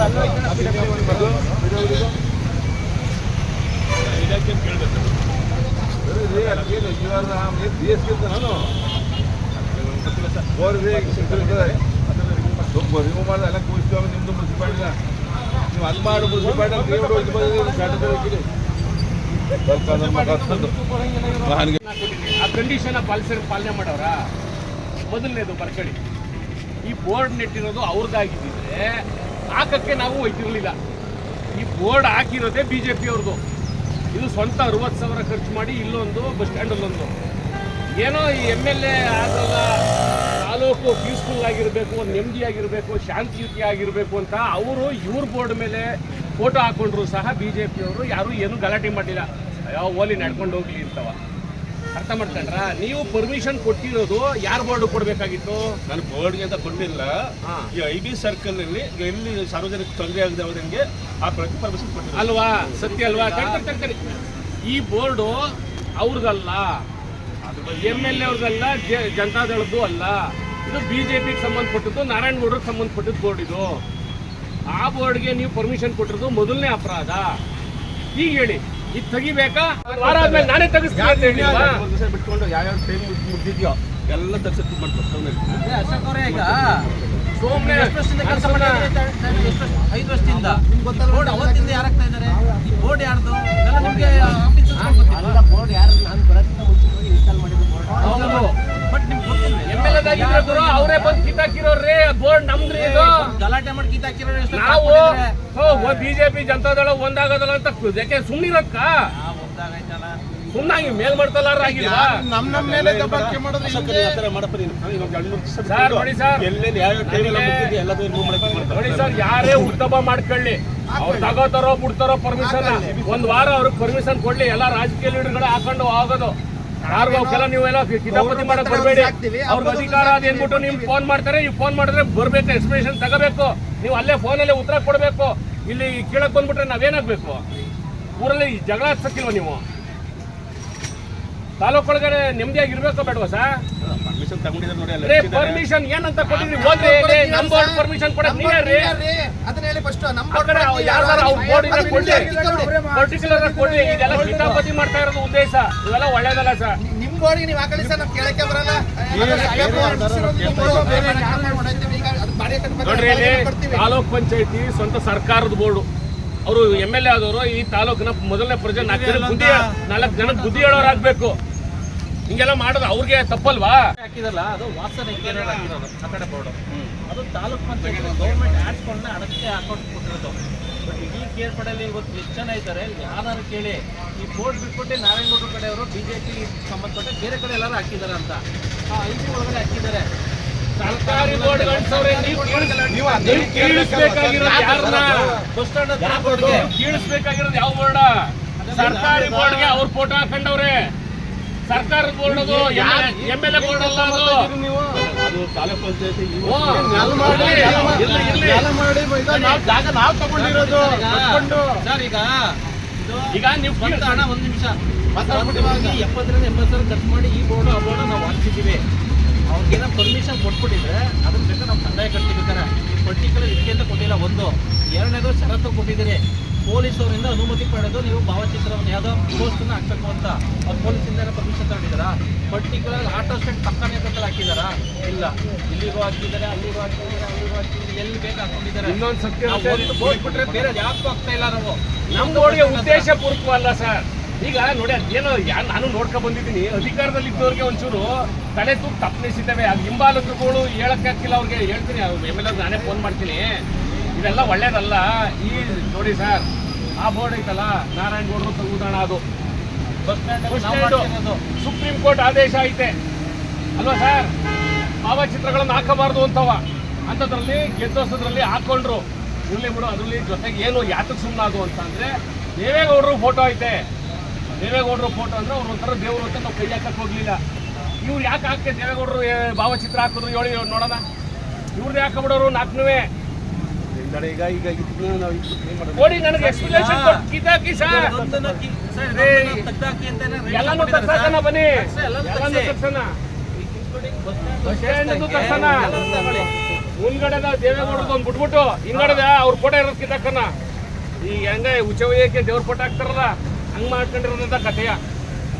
ನಿಮ್ಮದು ನೀವು ಆ ಕಂಡೀಷನ್ ಪಾಲಿಸರ್ ಪಾಲನೆ ಮಾಡವ್ರ ಮೊದಲನೇದು ಬರ್ಕಳಿ. ಈ ಬೋರ್ಡ್ ನೆಟ್ಟಿರೋದು ಅವ್ರದ್ದಾಗಿದ್ದಿದ್ರೆ ಹಾಕಕ್ಕೆ ನಾವು ಒಯ್ತಿರಲಿಲ್ಲ ಈ ಬೋರ್ಡ್ ಹಾಕಿರೋದೇ ಬಿ ಜೆ ಪಿಯವ್ರದ್ದು ಇದು ಸ್ವಂತ ಅರವತ್ತು ಸಾವಿರ ಖರ್ಚು ಮಾಡಿ ಇಲ್ಲೊಂದು, ಬಸ್ ಸ್ಟ್ಯಾಂಡಲ್ಲೊಂದು. ಏನೋ ಈ ಎಂ ಎಲ್ ಎ ಆಗಲ್ಲ ತಾಲೂಕು ಪೀಸ್ಫುಲ್ ಆಗಿರಬೇಕು ಒಂದು ನೆಮ್ಮದಿಯಾಗಿರಬೇಕು ಶಾಂತಿಯುತಿ ಆಗಿರಬೇಕು ಅಂತ ಅವರು ಇವ್ರ ಬೋರ್ಡ್ ಮೇಲೆ ಫೋಟೋ ಹಾಕೊಂಡ್ರು ಸಹ ಬಿ ಜೆ ಪಿಯವರು ಯಾರೂ ಏನೂ ಗಲಾಟೆ ಮಾಡಿಲ್ಲ ಯಾವ ಓಲಿ ನಡ್ಕೊಂಡು ಹೋಗ್ಲಿ ಅಂತವ. ಅರ್ಥ ಮಾಡ್ಕೊಂಡ್ರ? ನೀವು ಪರ್ಮಿಷನ್ ಕೊಟ್ಟಿರೋದು ಯಾರು ಬೋರ್ಡ್ ಕೊಡ್ಬೇಕಾಗಿತ್ತು? ನಾನು ಬೋರ್ಡ್ಗೆ ಅಂತ ಕೊಟ್ಟಿಲ್ಲ. ಈ ಐ ಬಿ ಸರ್ಕಲ್ ಅಲ್ಲಿ ಎಲ್ಲಿ ಸಾರ್ವಜನಿಕ ತೊಂದರೆ ಆಗದೆ ಅವರಿಗೆ ಆ ಪ್ರತಿ ಪರ್ಮಿಷನ್ ಕೊಟ್ಟಿಲ್ಲ ಅಲ್ವಾ? ಸತ್ಯ ಅಲ್ವಾ? ತಡ್ಕರಿ. ಈ ಬೋರ್ಡು ಅವ್ರದಲ್ಲ ಎಂ ಎಲ್ ಎ ಅವ್ರದಲ್ಲ ಜನತಾದಳದ್ದು ಅಲ್ಲ. ಇದು ಬಿಜೆಪಿಗೆ ಸಂಬಂಧಪಟ್ಟದ್ದು ನಾರಾಯಣಗೌಡರಿಗೆ ಸಂಬಂಧಪಟ್ಟದ್ದು ಬೋರ್ಡ್ ಇದು. ಆ ಬೋರ್ಡ್ಗೆ ನೀವು ಪರ್ಮಿಷನ್ ಕೊಟ್ಟಿರೋದು ಮೊದಲನೇ ಅಪರಾಧ. ಈಗ ಹೇಳಿ ಇದು ತೆಗಿಬೇಕಾ? ವಾರ ಆದ್ಮೇಲೆ ನಾನೇ ತೆಗಿಸ್ತೀನಿ ಅಂತ ಹೇಳಿಲ್ವಾ? ದಿವಸ ಬಿಟ್ಕೊಂಡು ಯಾವ್ಯಾವ ಟೈಮ್ ಮುಗ್ದಿದ್ಯೋ ಎಲ್ಲ ತಕ್ಷಣ ಮಾಡ್ಕೊಂಡು ಅಶೋಕ್ ಅವರೇ ಈಗ ಸೋಮ್ನೆ ಎಷ್ಟು ವರ್ಷದಿಂದ ಕೆಲಸ ಮಾಡಿದ್ರೆ ಐದು ವರ್ಷದಿಂದ. ನೋಡಿ ಅವತ್ತಿಂದ ಯಾರಾಗ್ತಾ ಇದ್ದಾರೆ? ಈ ಬೋರ್ಡ್ ಯಾರ್ದು? ಎಲ್ಲ ನಿಮ್ಗೆ ಆಫೀಸ್ ಬೋರ್ಡ್ ಯಾರು ನಾನು ಕಿತ್ತಾಕಿರೋರ್ರಿ ಬೋರ್ಡ್ ನಮ್ದ್ರಿ ಇದು. ಗಲಾಟೆ ಮಾಡಿ ಕಿತ್ತಾಕಿರೋ ಎಷ್ಟು ನಾವು ಬಿಜೆಪಿ ಜನತಾದಳ ಒಂದಾಗೋದಲ್ಲ ಅಂತ ಯಾಕೆ ಸುಮ್ಮನಿರಕ್ಕ ಒಂದಾಗೈತಲ್ಲ. ಸುಮ್ಮನಾಗಿ ಮೇಲ್ ಮಾಡ್ತಲ್ಲಾರ ಆಗಿಲ್ವಾ? ನಮ್ ನಮ್ಮ ಮೇಲೆ ದಬ್ಬಾಳಿಕೆ ಮಾಡಿದ್ರೆ ಅಶೋಕರೇ ಆ ಮಾಡಪ್ಪ ನೀನು ನಾನು ಇನ್ನೊಂದು ಎರಡು ಮೂರು ದಿವಸ ಸರ್, ನೋಡಿ ಸರ್. ನೋಡಿ ಸರ್ ಯಾರೇ ಉತ್ತಮ ಮಾಡ್ಕೊಳ್ಳಿ. ಅವ್ರು ತಗೋತಾರೋ ಬಿಡ್ತಾರೋ ಪರ್ಮಿಷನ್ ಒಂದ್ ವಾರ ಅವ್ರಿಗೆ ಪರ್ಮಿಷನ್ ಕೊಡ್ಲಿ. ಎಲ್ಲಾ ರಾಜಕೀಯ ಲೀಡರ್ಗಳು ಹಾಕೊಂಡು ಹೋಗೋದು. ಯಾರಿಗೂ ಅವಕ್ಕೆಲ್ಲ ನೀವೆಲ್ಲ ಕಿತಾಪತಿ ಮಾಡಕ್ ಬರಬೇಡಿ. ಅವ್ರಿಗೆ ಅಧಿಕಾರ ಅದ ಏನ್ಬಿಟ್ಟು ನಿಮ್ಗೆ ಫೋನ್ ಮಾಡ್ತಾರೆ ನೀವು ಫೋನ್ ಮಾಡಿದ್ರೆ ಬರ್ಬೇಕು ಎಕ್ಸ್ಪ್ಲೇಷನ್ ತಗೋಬೇಕು. ನೀವು ಅಲ್ಲೇ ಫೋನಲ್ಲೇ ಉತ್ತರ ಕೊಡಬೇಕು. ಇಲ್ಲಿ ಕೇಳಕ್ ಬಂದ್ಬಿಟ್ರೆ ನಾವೇನಾಗ್ಬೇಕು? ಊರಲ್ಲಿ ಜಗಳ ಹಚ್ಚಕ್ಕಿಲ್ವ ನೀವು? ತಾಲೂಕ್ ಒಳಗಡೆ ನೆಮ್ಮದಿಯಾಗಿ ಇರ್ಬೇಕೋ ಬೇಡವಾ ಸರ್ ಪರ್ಮಿಷನ್ ನೋಡಿ ಏನಂತ ಕೊಟ್ಟಿದ್ರಿ? ನಮ್ ಬೋರ್ಡ್ ಪರ್ಮಿಷನ್ ಕೊಡಕ್ ಅದನ್ನ ಹೇಳಿ ಫಸ್ಟ್ ಅವ್ರ ಬೋರ್ಡ್ ಇಂದ ಕೊಡ್ಲಿ. ಪರ್ಟಿಕ್ಯುಲರ್ ಕೊಡ್ಲಿ. ಇದೆಲ್ಲ ಕಿತಾಪತಿ ಮಾಡ್ತಾ ಇರೋದು ಉದ್ದೇಶ. ಇವೆಲ್ಲ ಒಳ್ಳೇದಲ್ಲ ಸರ್. ನಿಮ್ ನೀವು ಹಾಕಲಿ ಸರ್ ಕೇಳಕ್ಕೆ ಬರಲ್ಲ. ನೋಡ್ರಿ ತಾಲೂಕ್ ಪಂಚಾಯತಿ ಸ್ವಂತ ಸರ್ಕಾರದ ಬೋರ್ಡು ಅವರು ಎಂ ಎಲ್ ಎ ಆದವರು ಈ ತಾಲೂಕಿನ ಮೊದಲನೇ ಪ್ರಜೆ ನಾಲ್ಕು ಜನ ಬುದ್ಧಿ ನಾಲ್ಕು ಜನ ಬುದ್ಧಿ ಹೇಳೋರು ಆಗ್ಬೇಕು ಹಿಂಗೆಲ್ಲ ಮಾಡೋದು ಅವ್ರಿಗೆ ತಪ್ಪಲ್ವಾ? ಹಾಕಿದಲ್ಲ ಅದು ವಾಸನೆ ಕೇರಳ ಹಾಕಿರೋದು ಆ ಕಡೆ ಬೋರ್ಡು ಅದು ತಾಲೂಕ್ ಪಂಚಾಯತ್ ಗೌರ್ಮೆಂಟ್ ಆಡ್ಸ್ಕೊಂಡ ಅದಕ್ಕೆ ಅಕೌಂಟ್ ಕೊಟ್ಟಿರೋದು. ಬಟ್ ಇಡೀ ಕೇರ್ಪಡೆಯಲ್ಲಿ ಇವತ್ತು ಎಷ್ಟು ಜನ ಇದ್ದಾರೆ ಯಾರು ಕೇಳಿ ಈ ಬೋರ್ಡ್ ಬಿಟ್ಬಿಟ್ಟು ನಾರಾಯಣಗೌಡರ ಕಡೆಯವರು ಬಿ ಜೆ ಪಿ ಸಂಬಂಧಪಟ್ಟ ಬೇರೆ ಕಡೆ ಎಲ್ಲರೂ ಹಾಕಿದ್ದಾರೆ ಅಂತ. ಆ ಐದು ಒಳಗಡೆ ಹಾಕಿದ್ದಾರೆ. ಸರ್ಕಾರಿ ಬಸ್ ಸ್ಟ್ಯಾಂಡ್ ಕೀಳಿಸ್ಬೇಕಾಗಿರೋದು ಯಾವ ಬೋರ್ಡ? ಸರ್ಕಾರಿ ಬೋರ್ಡ್ಗೆ ಅವ್ರ ಫೋಟೋ ಹಾಕೊಂಡವ್ರೆ. ಸರ್ಕಾರದ ಬೋರ್ಡ್ ಅದು ಎಂ ಎಲ್ ಎ ಬೋರ್ಡ್ ಅಲ್ಲ ಅದು? ಅದು ತಾಲೂಕ್ ಪಂಚಾಯತಿ ಓ, ಇರ್ಲಿ, ಇರ್ಲಿ, ಇರ್ಲಿ. ಜಾಗ ನಾವು ತಗೊಂಡಿರೋದು ಸರ್ ಈಗ ಈಗ ನೀವು ಸ್ವಂತ ಹಣ ಒಂದು ನಿಮಿಷ. ಎಪ್ಪತ್ತರಿಂದ ಎಂಬತ್ತು ಸಾವಿರ ಖರ್ಚು ಮಾಡಿ ಈ ಬೋರ್ಡು ಆ ಬೋರ್ಡ್ ನಾವು ಹಾಕ್ತಿದ್ದೀವಿ. ಅವ್ರಿಗೇನೋ ಪರ್ಮಿಷನ್ ಕೊಟ್ಬಿಟ್ಟಿದ್ರೆ ಅದನ್ನ ಬೇಕಾದ್ರೆ ನಾವು ಕಂದಾಯ ಕಟ್ತಿರ್ಬೇಕಾರೆ ಪರ್ಟಿಕ್ಯುಲರ್ ಇದಕ್ಕೆ ಅಂತ ಕೊಟ್ಟಿಲ್ಲ ಒಂದು. ಎರಡನೇದು ಷರತ್ತು ಕೊಟ್ಟಿದ್ದೀರಿ. ಪೊಲೀಸ್ ಅವರಿಂದ ಅನುಮತಿ ಪಡೆದು ನೀವು ಭಾವಚಿತ್ರವನ್ನು ಯಾವುದೋ ಪೋಸ್ಟನ್ನು ಹಾಕ್ಬೇಕು ಅಂತ ಅವ್ರು ಪೊಲೀಸಿಂದ ಪರ್ಮಿಷನ್ ತಗೊಂಡಿದ್ದಾರಾ? ಪರ್ಟಿಕ್ಯುಲರ್ ಆಟೋ ಸ್ಟ್ಯಾಂಡ್ ಪಕ್ಕನೇ ಅಂತ ಹಾಕಿದಾರಾ ಇಲ್ಲ. ಇಲ್ಲಿಗೂ ಹಾಕಿದ್ದಾರೆ ಅಲ್ಲಿಗೂ ಹಾಕಿದ್ದಾರೆ ಅಲ್ಲಿಗೂ ಹಾಕಿದ್ದಾರೆ ಎಲ್ಲಿ ಬೇಕು ಹಾಕೊಂಡಿದ್ದಾರೆ. ಇನ್ನೊಂದು ಸತ್ಯ ಬೋರ್ಡ್ ಬಿಟ್ರೆ ಬೇರೆ ಯಾಕೂ ಆಗ್ತಾ ಇಲ್ಲ ನಾವು. ನಮ್ಮ ಬೋರ್ಡ್ಗೆ ಉದ್ದೇಶ ಪೂರ್ವಕವಲ್ಲ ಸರ್. ಈಗ ನೋಡಿ ಅದೇನೋ ಯಾ ನಾನು ನೋಡ್ಕೊಂಡ್ ಬಂದಿದ್ದೀನಿ. ಅಧಿಕಾರದಲ್ಲಿ ಇದ್ದವ್ರಿಗೆ ಒಂಚೂರು ತಲೆ ತೂಗ್ ತಪ್ಪನಿಸಿದ್ದಾವೆ ಅದು ಹಿಂಬಾಲಕರುಗಳು ಹೇಳಕ್ ಹಾಕಿಲ್ಲ ಅವ್ರಿಗೆ. ಹೇಳ್ತೀನಿ ಎಂ ಎಲ್ ನಾನೇ ಫೋನ್ ಮಾಡ್ತೀನಿ. ಇದೆಲ್ಲ ಒಳ್ಳೇದಲ್ಲ. ಈ ನೋಡಿ ಸರ್ ಆ ಬೋರ್ಡ್ ಐತಲ್ಲ ನಾರಾಯಣ ಗೌಡರು ತೆಗುದಾಣ ಅದು. ಸುಪ್ರೀಂ ಕೋರ್ಟ್ ಆದೇಶ ಐತೆ. ಅಲ್ವಾ ಸರ್? ಭಾವಚಿತ್ರಗಳನ್ನು ಹಾಕಬಾರ್ದು ಅಂತವ. ಅಂಥದ್ರಲ್ಲಿ ಗೆದ್ದೋಸದ್ರಲ್ಲಿ ಹಾಕೊಂಡ್ರು. ಇರ್ಲಿ ಬಿಡು ಅದ್ರಲ್ಲಿ ಜೊತೆಗೆ ಏನು ಯಾತಕ್ಕೆ ಸುಮ್ಮನಾದು ಅಂತ ಅಂದ್ರೆ ದೇವೇಗೌಡರು ಫೋಟೋ ಐತೆ. ದೇವೇಗೌಡರು ಫೋಟೋ ಅಂದ್ರೆ ಅವ್ರು ಒಂಥರ ದೇವರು ಅಂತ ನಾವು ಕೈ ಹಾಕಕ್ಕೆ ಹೋಗಲಿಲ್ಲ. ಇವ್ರು ಯಾಕೆ ಹಾಕ್ತೆ ದೇವೇಗೌಡರು ಭಾವಚಿತ್ರ ಹಾಕಿದ್ರು? ಹೇಳಿ ನೋಡೋಣ. ಇವ್ರನ್ನ ಹಾಕಬಿಡೋರು? ನಾಲ್ಕನುವೆ ಈಗ ಈಗ ಇದನ್ನ ನಾವು ಏನ್ ಮಾಡೋದು? ನೋಡಿ ನನಗೆ ಎಕ್ಸ್ಪ್ಲನೇಷನ್ ಕೊಟ್ಟು ಕಿತ್ತಾಕಿ ಸರ್ ಎಲ್ಲಾನು. ಬನ್ನಿ. ಎಲ್ಲಾನು. ಮುಂದ್ಗಡೆದ ಒಂದ್ ಬಿಟ್ಬಿಟ್ಟು ಹಿಂಗಡೆದ ಅವ್ರ ಫೋಟೋ ಇರೋದ್ ಕಿತ್ತಾಕನ ಈಗ ಹೆಂಗ ಉಚ್ಚವಯ್ಯಕ್ಕೆ ದೇವ್ರ ಫೋಟೋ ಹಾಕ್ತಾರಲ್ಲ ಹಂಗೆ ಮಾಡ್ಕೊಂಡಿರೋದಂತ ಕಥೆಯ.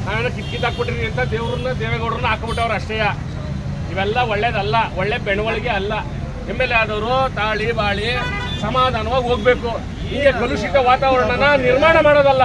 ನಾನು ಕಿತ್ ಹಾಕ್ಬಿಟ್ರಿ ಅಂತ ದೇವ್ರನ್ನ ದೇವೇಗೌಡರನ್ನ ಹಾಕ್ಬಿಟ್ಟವ್ರ ಅಷ್ಟೇಯ. ಇವೆಲ್ಲ ಒಳ್ಳೇದಲ್ಲ ಒಳ್ಳೆ ಬೆಳವಣಿಗೆ ಅಲ್ಲ. ಎಂ ಎಲ್ ಎ ಆದವರು ತಾಳಿ ಬಾಳಿ ಸಮಾಧಾನವಾಗಿ ಹೋಗ್ಬೇಕು. ಹೀಗೆ ಕಲುಷಿತ ವಾತಾವರಣನ ನಿರ್ಮಾಣ ಮಾಡೋದಲ್ಲ.